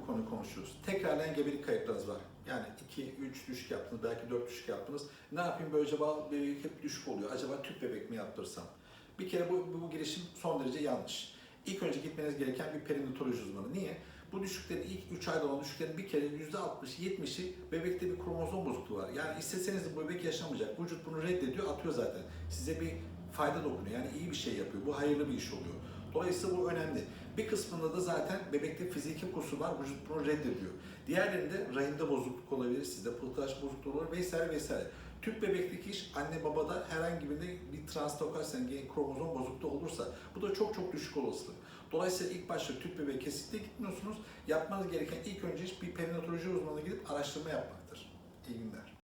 bir konu konuşuyoruz. Tekrarlayan gebelik kayıplarınız var. Yani 2, 3 düşük yaptınız, belki 4 düşük yaptınız. Ne yapayım böyle acaba bebek hep düşük oluyor. Acaba tüp bebek mi yaptırsam? Bir kere bu, bu, bu girişim son derece yanlış. İlk önce gitmeniz gereken bir perinatoloji uzmanı. Niye? Bu düşüklerin ilk 3 ayda olan düşüklerin bir kere %60-70'i bebekte bir kromozom bozukluğu var. Yani isteseniz de bu bebek yaşamayacak. Vücut bunu reddediyor, atıyor zaten. Size bir fayda dokunuyor. Yani iyi bir şey yapıyor. Bu hayırlı bir iş oluyor. Dolayısıyla bu önemli. Bir kısmında da zaten bebekte fiziki kusur var, vücut bunu reddediyor. Diğerlerinde rahimde bozukluk olabilir, sizde pıhtıraç bozukluğu olur vesaire vesaire. Tüp bebekteki iş anne babada herhangi birinde bir translokasyon gen kromozom bozukluğu olursa bu da çok çok düşük olasılık. Dolayısıyla ilk başta tüp bebeğe kesinlikle gitmiyorsunuz. Yapmanız gereken ilk önce bir perinatoloji uzmanına gidip araştırma yapmaktır. İyi günler.